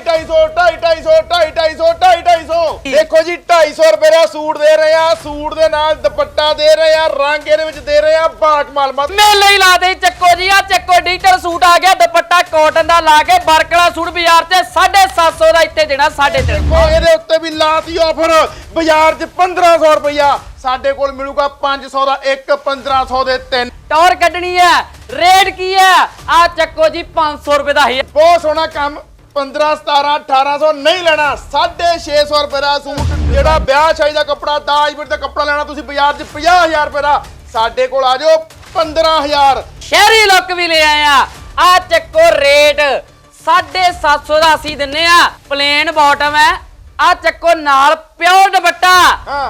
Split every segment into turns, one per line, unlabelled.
250 250 250 250 ਦੇਖੋ ਜੀ 250 ਰੁਪਏ ਦਾ ਸੂਟ ਦੇ ਰਹੇ ਆ ਸੂਟ ਦੇ ਨਾਲ ਦੁਪੱਟਾ ਦੇ ਰਹੇ ਆ ਰੰਗ ਇਹਦੇ ਵਿੱਚ ਦੇ ਰਹੇ ਆ ਬਾਕ ਮਾਲਮਤ
ਮੇਲੇ ਹੀ ਲਾ ਦੇ ਚੱਕੋ ਜੀ ਆ ਚੱਕੋ ਡਿਜੀਟਲ ਸੂਟ ਆ ਗਿਆ ਦੁਪੱਟਾ ਕਾਟਨ ਦਾ ਲਾ ਕੇ ਵਰਕਲਾ ਸੂਟ ਬਾਜ਼ਾਰ ਤੇ 750 ਦਾ ਇੱਥੇ ਦੇਣਾ 350
ਦੇਖੋ ਇਹਦੇ ਉੱਤੇ ਵੀ ਲਾਤੀ ਆਫਰ ਬਾਜ਼ਾਰ 'ਚ 1500 ਰੁਪਇਆ ਸਾਡੇ ਕੋਲ ਮਿਲੂਗਾ 500 ਦਾ ਇੱਕ 1500 ਦੇ ਤਿੰਨ।
ਟੌਰ ਕੱਢਣੀ ਹੈ ਰੇਟ ਕੀ ਹੈ? ਆ ਚੱਕੋ ਜੀ 500 ਰੁਪਏ ਦਾ ਹੀ।
ਬਹੁਤ ਸੋਹਣਾ ਕੰਮ 15 17 1800 ਨਹੀਂ ਲੈਣਾ। 650 ਰੁਪਏ ਦਾ ਸੂਟ ਜਿਹੜਾ ਵਿਆਹ ਸ਼ਾਦੀ ਦਾ ਕੱਪੜਾ ਦਾਜ ਵੀਰ ਦਾ ਕੱਪੜਾ ਲੈਣਾ ਤੁਸੀਂ ਬਾਜ਼ਾਰ 'ਚ 50000 ਰੁਪਏ ਦਾ। ਸਾਡੇ ਕੋਲ ਆ ਜਾਓ 15000
ਸ਼ਹਿਰੀ ਲੁੱਕ ਵੀ ਲੈ ਆਏ ਆ। ਆ ਚੱਕੋ ਰੇਟ। 750 ਦਾ ਅਸੀਂ ਦਿੰਨੇ ਆ। ਪਲੇਨ ਬਾਟਮ ਹੈ। ਆ ਚੱਕੋ ਨਾਲ ਪਿਓਰ ਦੁਪੱਟਾ।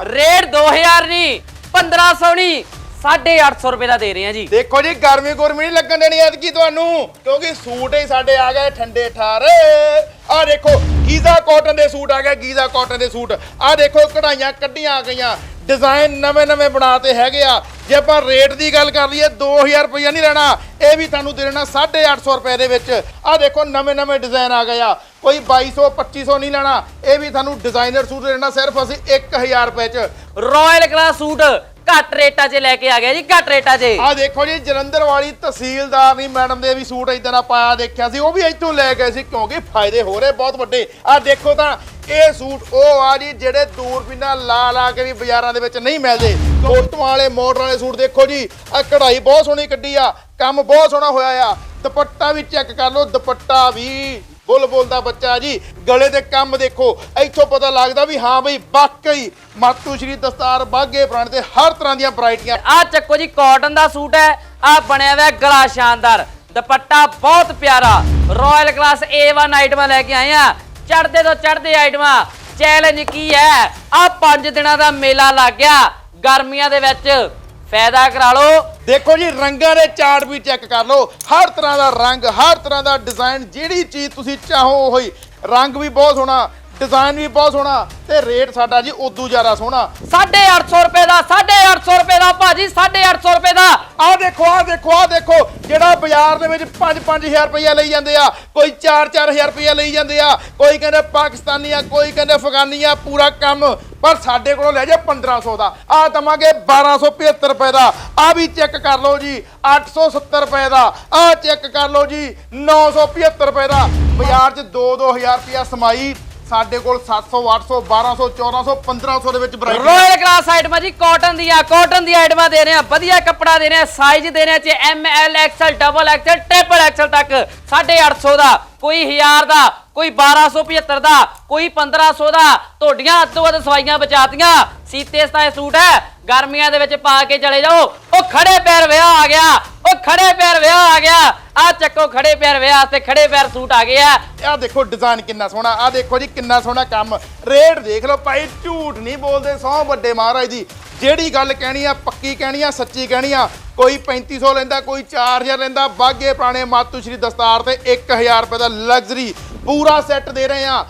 ਰੇਟ 2000 ਨਹੀਂ 1500 ਨਹੀਂ। 850 ਰੁਪਏ ਦਾ ਦੇ ਰਹੇ ਆ ਜੀ।
ਦੇਖੋ ਜੀ ਗਰਮੀ ਗੁਰਮੀ ਨਹੀਂ ਲੱਗਣ ਦੇਣੀ ਐਤਕੀ ਤੁਹਾਨੂੰ ਕਿਉਂਕਿ ਸੂਟ ਹੀ ਸਾਡੇ ਆ ਗਏ ਠੰਡੇ ਠਾਰੇ। ਆ ਦੇਖੋ ਗੀਜ਼ਾ ਕਾਟਨ ਦੇ ਸੂਟ ਆ ਗਏ ਗੀਜ਼ਾ ਕਾਟਨ ਦੇ ਸੂਟ। ਆ ਦੇਖੋ ਕਢਾਈਆਂ ਕੱਢੀਆਂ ਆ ਗਈਆਂ। ਡਿਜ਼ਾਈਨ ਨਵੇਂ ਨਵੇਂ ਬਣਾਤੇ ਹੈਗੇ ਆ। ਜੇ ਆਪਾਂ ਰੇਟ ਦੀ ਗੱਲ ਕਰ ਲਈਏ 2000 ਰੁਪਇਆ ਨਹੀਂ ਲੈਣਾ ਇਹ ਵੀ ਤੁਹਾਨੂੰ ਦੇ ਦੇਣਾ 850 ਰੁਪਏ ਦੇ ਵਿੱਚ। ਆ ਦੇਖੋ ਨਵੇਂ ਨਵੇਂ ਡਿਜ਼ਾਈਨ ਆ ਗਏ ਆ। ਕੋਈ 2200 2500 ਨਹੀਂ ਲੈਣਾ। ਇਹ ਵੀ ਤੁਹਾਨੂੰ ਡਿਜ਼ਾਈਨਰ ਸੂਟ ਦੇਣਾ ਸਿਰਫ ਅਸੀਂ 1000 ਰੁਪਏ ਚ।
ਰਾਇਲ ਕਲਾਸ ਸੂਟ ਘੱਟ ਰੇਟਾਂ 'ਚ ਲੈ ਕੇ ਆ ਗਿਆ ਜੀ, ਘੱਟ ਰੇਟਾਂ 'ਚ।
ਆ ਦੇਖੋ ਜੀ, ਜਲੰਧਰ ਵਾਲੀ ਤਹਿਸੀਲਦਾਰ ਨਹੀਂ, ਮੈਡਮ ਦੇ ਵੀ ਸੂਟ ਇਦਾਂ ਦਾ ਪਾਇਆ ਦੇਖਿਆ ਸੀ, ਉਹ ਵੀ ਇੱਥੋਂ ਲੈ ਗਏ ਸੀ, ਕਿਉਂਕਿ ਫਾਇਦੇ ਹੋ ਰਹੇ ਬਹੁਤ ਵੱਡੇ। ਆ ਦੇਖੋ ਤਾਂ, ਇਹ ਸੂਟ ਉਹ ਆ ਜੀ, ਜਿਹੜੇ ਦੂਰਬੀਨਾਂ ਲਾ ਲਾ ਕੇ ਵੀ ਬਾਜ਼ਾਰਾਂ ਦੇ ਵਿੱਚ ਨਹੀਂ ਮਿਲਦੇ। ਫੋਟੋਆਂ ਵਾਲੇ ਮਾਡਲ ਵਾਲੇ ਸੂਟ ਦੇਖੋ ਜੀ ਆ ਕਢਾਈ ਬਹੁਤ ਸੋਹਣੀ ਕੱਢੀ ਆ, ਕੰਮ ਬਹੁਤ ਸੋਹਣਾ ਹੋਇਆ ਆ। ਦੁਪੱਟਾ ਵੀ ਚੈੱਕ ਕਰ ਲਓ, ਦੁਪੱਟਾ ਵੀ ਬੁੱਲ ਬੁੱਲ ਬੱਚਾ ਜੀ, ਗਲੇ ਦੇ ਕੰਮ ਦੇਖੋ, ਇੱਥੋਂ ਪਤਾ ਲੱਗਦਾ ਵੀ ਹਾਂ ਬਈ, ਵਾਕਈ ਮਾਤੂ ਸ਼੍ਰੀ ਦਸਤਾਰ ਬਾਗੇ ਪ੍ਰਾਣ ਤੇ ਹਰ ਤਰ੍ਹਾਂ ਦੀਆਂ ਵੈਰਾਈਟੀਆਂ।
ਆ ਚੱਕੋ ਜੀ ਕਾਟਨ ਦਾ ਸੂਟ ਹੈ, ਆ ਬਣਿਆ ਹੋਇਆ ਗਲਾ ਸ਼ਾਨਦਾਰ, ਦੁਪੱਟਾ ਬਹੁਤ ਪਿਆਰਾ ਰਾਇਲ ਕਲਾਸ A1 ਆਈਟਮਾਂ ਲੈ ਕੇ ਆਏ ਆ। ਚੜਦੇ ਤੋਂ ਚੜਦੇ ਆਈਟਮਾਂ ਚੈਲੰਜ ਕੀ ਹੈ? ਆ 5 ਦਿਨਾਂ ਦਾ ਮੇਲਾ ਲੱਗ ਗਿਆ, ਗਰਮੀਆਂ ਦੇ ਵਿੱਚ ਪੈਦਾ ਕਰਾ ਲਓ।
ਦੇਖੋ ਜੀ, ਰੰਗਾਂ ਦੇ ਚਾਰਟ ਵੀ ਚੈੱਕ ਕਰ ਲਓ। ਹਰ ਤਰ੍ਹਾਂ ਦਾ ਰੰਗ, ਹਰ ਤਰ੍ਹਾਂ ਦਾ ਡਿਜ਼ਾਈਨ ਜਿਹੜੀ ਚੀਜ਼ ਤੁਸੀਂ ਚਾਹੋ ਉਹੀ। ਰੰਗ ਵੀ ਬਹੁਤ ਸੋਹਣਾ ਡਿਜ਼ਾਈਨ ਵੀ ਬਹੁਤ ਸੋਹਣਾ ਤੇ ਰੇਟ ਸਾਡਾ ਜੀ ਉਦੋਂ ਜ਼ਿਆਦਾ ਸੋਹਣਾ।
850 ਰੁਪਏ ਦਾ 850 ਰੁਪਏ ਦਾ ਭਾਜੀ 850 ਰੁਪਏ ਦਾ।
ਆਹ ਦੇਖੋ ਆਹ ਦੇਖੋ ਆਹ ਦੇਖੋ ਜਿਹੜਾ ਬਾਜ਼ਾਰ ਦੇ ਵਿੱਚ 5-5000 ਰੁਪਇਆ ਲਈ ਜਾਂਦੇ ਆ ਕੋਈ 4-4000 ਰੁਪਇਆ ਲਈ ਜਾਂਦੇ ਆ ਕੋਈ ਕਹਿੰਦੇ ਪਾਕਿਸਤਾਨੀ ਆ ਕੋਈ ਕਹਿੰਦੇ ਅਫਗਾਨੀ ਆ ਪੂਰਾ ਕੰਮ ਪਰ ਸਾਡੇ ਕੋਲੋਂ ਲੈ ਜਾ 1500 ਦਾ। ਆ ਦਵਾਂਗੇ 1275 ਰੁਪਏ ਦਾ। ਆ ਵੀ ਚੈੱਕ ਕਰ ਲਓ ਜੀ 870 ਰੁਪਏ ਦਾ। ਆ ਚੈੱਕ ਕਰ ਲਓ ਜੀ 975 ਰੁਪਏ ਦਾ। ਬਾਜ਼ਾਰ 'ਚ 2-2000 ਰੁਪਇਆ ਸਮਾਈ ਸਾਡੇ ਕੋਲ 700 800 1200 1400 1500 ਦੇ ਵਿੱਚ ਵੈਰਾਈਟੀ
ਰਾਇਲ ਕਲਾਸ ਆਈਟਮਾਂ ਜੀ ਕਾਟਨ ਦੀਆਂ ਕਾਟਨ ਦੀ ਆਈਟਮਾਂ ਦੇ ਰਹੇ ਆ, ਵਧੀਆ ਕੱਪੜਾ ਦੇ ਰਹੇ ਆ ਸਾਈਜ਼ ਦੇ ਰਹੇ ਆ ਚ M L axle double axle triple axle ਤੱਕ 850 ਦਾ, ਕੋਈ 1000 ਦਾ, ਕੋਈ 1275 ਦਾ, ਕੋਈ 1500 ਦਾ, ਤੁਹਾਡੀਆਂ ਅੱਧੋ ਵੱਧ ਸਵਾਈਆਂ ਬਚਾਤੀਆਂ। ਸੀਤੇ ਸਤਾਏ ਸੂਟ ਹੈ, ਗਰਮੀਆਂ ਦੇ ਵਿੱਚ ਪਾ ਕੇ ਚਲੇ ਜਾਓ। ਉਹ ਖੜੇ ਪੈਰ ਵਿਆਹ ਆ ਗਿਆ, ਉਹ ਖੜੇ ਪੈਰ ਵਿਆਹ ਆ ਗਿਆ। ਆ ਚੱਕੋ ਖੜੇ ਪੈਰ ਵਿਆਹ ਤੇ ਖੜੇ ਪੈਰ ਸੂਟ ਆ ਗਏ ਆ।
ਆਹ ਦੇਖੋ ਡਿਜ਼ਾਈਨ ਕਿੰਨਾ ਸੋਹਣਾ, ਆਹ ਦੇਖੋ ਜੀ ਕਿੰਨਾ ਸੋਹਣਾ ਕੰਮ। ਰੇਟ ਦੇਖ ਲਓ ਭਾਈ, ਝੂਠ ਨਹੀਂ ਬੋਲਦੇ, ਸੌ ਵੱਡੇ ਮਹਾਰਾਜ ਦੀ ਜਿਹੜੀ ਗੱਲ ਕਹਿਣੀ ਆ, ਪੱਕੀ ਕਹਿਣੀ ਆ, ਸੱਚੀ ਕਹਿਣੀ ਆ, ਕੋਈ 3500 ਲੈਂਦਾ, ਕੋਈ 4000 ਲੈਂਦਾ, ਬਾਗੇ ਪੁਰਾਣੇ ਮਾਤੂ ਸ਼੍ਰੀ ਦਸਤਾਰ ਤੇ 1000 ਰੁਪਏ ਦਾ ਲਗਜ਼ਰੀ ਪੂਰਾ ਸੈੱਟ ਦੇ ਰਹੇ ਆ।